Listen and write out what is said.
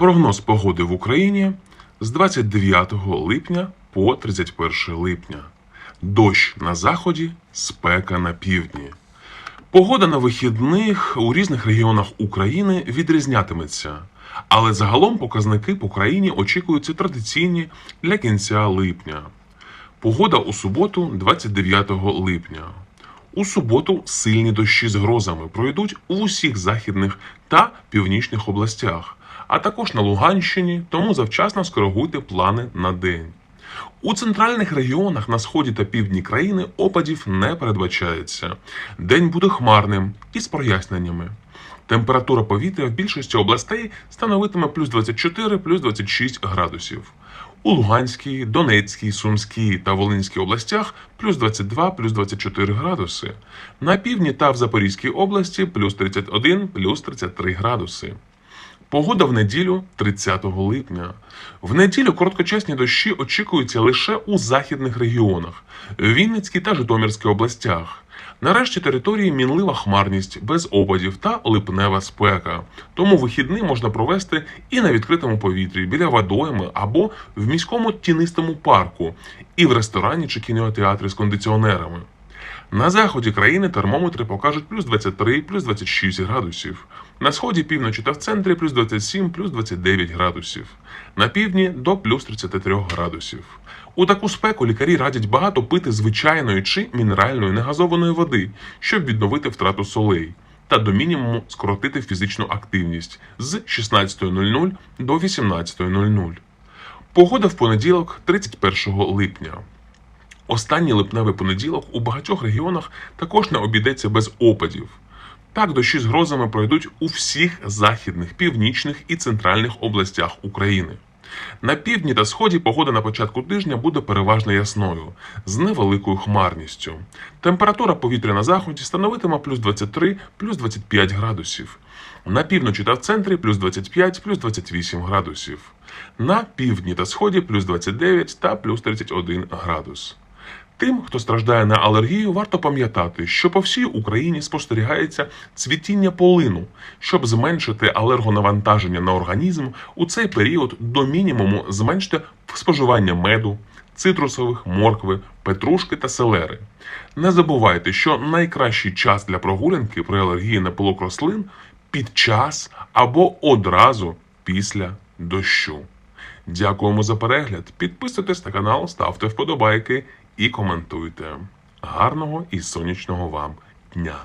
Прогноз погоди в Україні з 29 липня по 31 липня. Дощ на заході, спека на півдні. Погода на вихідних у різних регіонах України відрізнятиметься, але загалом показники по країні очікуються традиційні для кінця липня. Погода у суботу, 29 липня. У суботу сильні дощі з грозами пройдуть у усіх західних та північних областях, а також на Луганщині, тому завчасно скоригуйте плани на день. У центральних регіонах на сході та півдні країни опадів не передбачається. День буде хмарним і з проясненнями. Температура повітря в більшості областей становитиме плюс 24, плюс 26 градусів. У Луганській, Донецькій, Сумській та Волинській областях плюс 22, плюс 24 градуси. На півдні та в Запорізькій області плюс 31, плюс 33 градуси. Погода в неділю 30 липня. В неділю короткочасні дощі очікуються лише у західних регіонах Вінницькій та Житомирській областях. Нарешті території мінлива хмарність без опадів та липнева спека. Тому вихідний можна провести і на відкритому повітрі біля водойми або в міському тінистому парку, і в ресторані чи кінотеатрі з кондиціонерами. На заході країни термометри покажуть плюс 23, плюс 26 градусів. На сході, півночі та в центрі плюс 27, плюс 29 градусів. На півдні до плюс 33 градусів. У таку спеку лікарі радять багато пити звичайної чи мінеральної негазованої води, щоб відновити втрату солей та до мінімуму скоротити фізичну активність з 16.00 до 18.00. Погода в понеділок, 31 липня. Останній липневий понеділок у багатьох регіонах також не обійдеться без опадів. Так, дощі з грозами пройдуть у всіх західних, північних і центральних областях України. На півдні та сході погода на початку тижня буде переважно ясною, з невеликою хмарністю. Температура повітря на заході становитиме плюс 23, плюс 25 градусів. На півночі та в центрі плюс 25, плюс 28 градусів. На півдні та сході плюс 29 та плюс 31 градус. Тим, хто страждає на алергію, варто пам'ятати, що по всій Україні спостерігається цвітіння полину. Щоб зменшити алергонавантаження на організм, у цей період до мінімуму зменште споживання меду, цитрусових, моркви, петрушки та селери. Не забувайте, що найкращий час для прогулянки при алергії на пилок рослин під час або одразу після дощу. Дякуємо за перегляд. Підписуйтесь на канал, ставте вподобайки і коментуйте. Гарного і сонячного вам дня!